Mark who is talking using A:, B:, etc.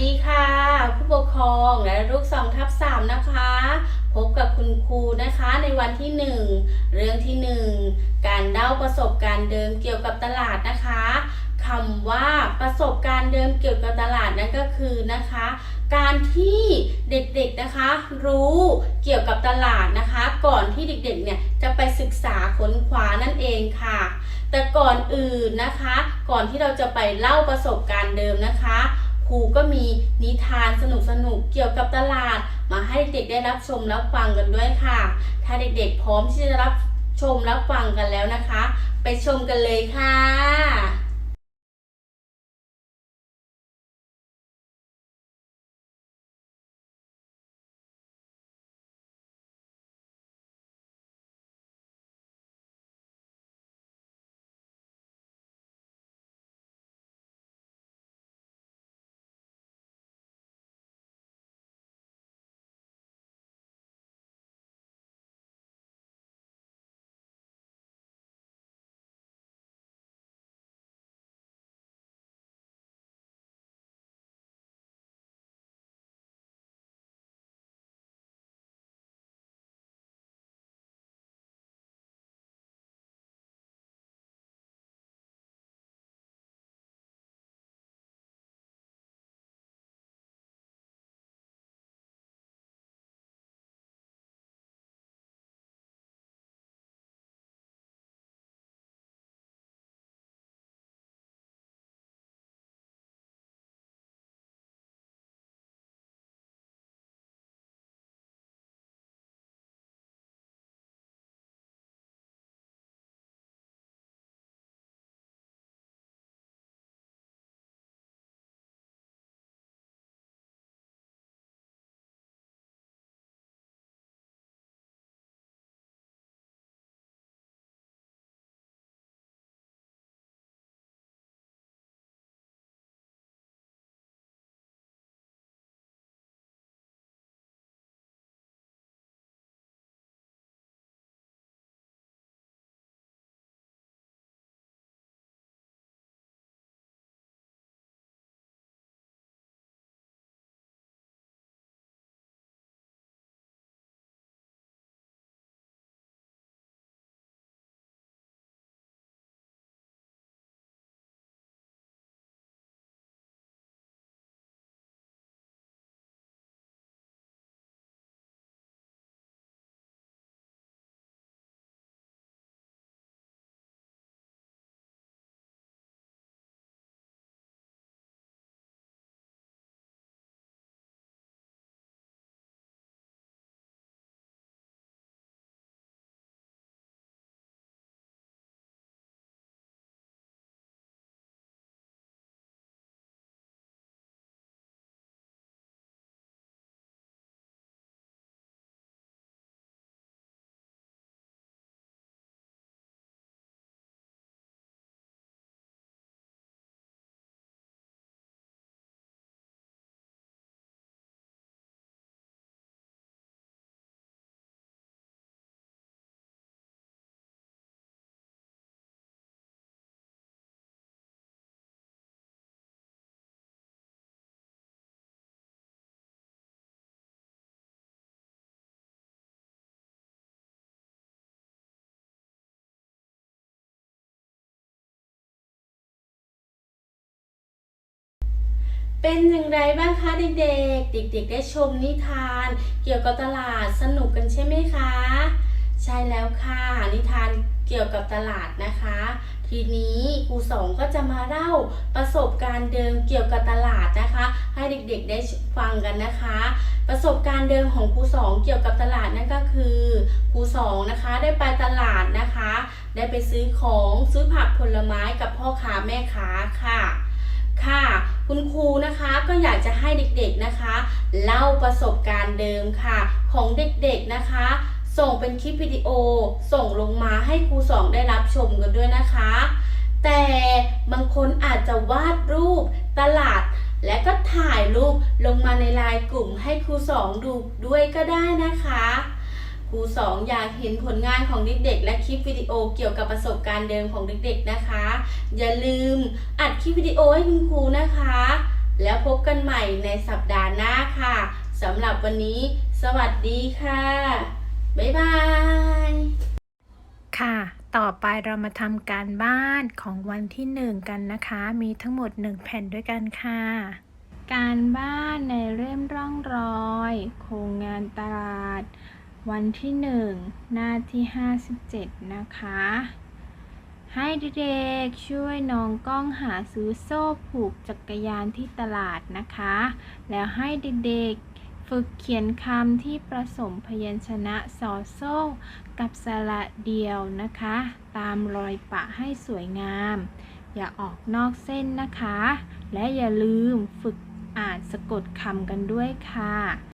A: ดีค่ะ ผู้ปกครองและลูกสองทับสามนะคะ พบกับคุณครูนะคะในวันที่หนึ่งเรื่องที่หนึ่งการเล่าประสบการณ์เดิมเกี่ยวกับตลาดนะคะคำว่าประสบการณ์เดิมเกี่ยวกับตลาดนั่นก็คือนะคะ การที่เด็กๆนะคะ รู้เกี่ยวกับตลาดนะคะ ก่อนที่เด็กๆเนี่ยจะไปศึกษาค้นคว้านั่นเองค่ะ แต่ก่อนอื่นนะคะ ก่อนที่เราจะไปเล่าประสบการณ์เดิมนะคะ ครูก็มีนิทานสนุกๆเกี่ยวกับตลาด มาให้เด็กได้รับชมรับฟังกันด้วยค่ะ ถ้าเด็กๆพร้อมที่จะรับชมรับฟังกันแล้วนะคะ ไปชมกันเลยค่ะ เป็นอย่างไรบ้างคะเด็กๆ เด็กๆ ได้ชมนิทาน เกี่ยวกับตลาดสนุกกันใช่ไหมคะ ใช่แล้วค่ะ นิทานเกี่ยวกับตลาดนะคะ ทีนี้ครูสองก็จะมาเล่าประสบการณ์เดิมเกี่ยวกับตลาดนะคะ ให้เด็กๆได้ฟังกันนะคะ ประสบการณ์เดิมของครูสองเกี่ยวกับตลาดนั่นก็คือครูสองนะคะได้ไปตลาดนะคะ ได้ไปซื้อของซื้อผักผลไม้กับพ่อค้าแม่ค้าค่ะ ค่ะ คุณครูนะคะก็อยากจะให้เด็กๆนะคะ เล่าประสบการณ์เดิมค่ะ ของเด็กๆนะคะ ส่งเป็นคลิปวิดีโอ ส่งลงมาให้ครูสองได้รับชมกันด้วยนะคะ แต่บางคนอาจจะวาดรูปตลาด และก็ถ่ายรูปลงมาในไลน์กลุ่มให้ครูสองดูด้วยก็ได้นะคะ ครูสองอยากเห็นผลงานของเด็กๆ และคลิปวิดีโอเกี่ยวกับประสบการณ์เดิมของเด็กๆนะคะ อย่าลืมอัดคลิปวิดีโอให้คุณครูนะคะ แล้วพบกันใหม่ในสัปดาห์หน้าค่ะสำหรับวันนี้ สวัสดีค่ะ บ๊ายบาย
B: ค่ะ ต่อไปเรามาทำการบ้านของวันที่หนึ่งกันนะคะ มีทั้งหมดหนึ่งแผ่นด้วยกันค่ะ การบ้านในเล่มร่องรอย โครงงานตลาด วันที่หนึ่งหน้าที่ 57 นะคะ ให้เด็กๆช่วยน้องกล้องหาซื้อโซ่ผูกจักรยานที่ตลาดนะคะ แล้วให้เด็กๆฝึกเขียนคำที่ผสมพยัญชนะสอโซ่กับสระเดียวนะคะ ตามรอยปะให้สวยงาม อย่าออกนอกเส้นนะคะ และอย่าลืมฝึกอ่านสะกดคำกันด้วยค่ะ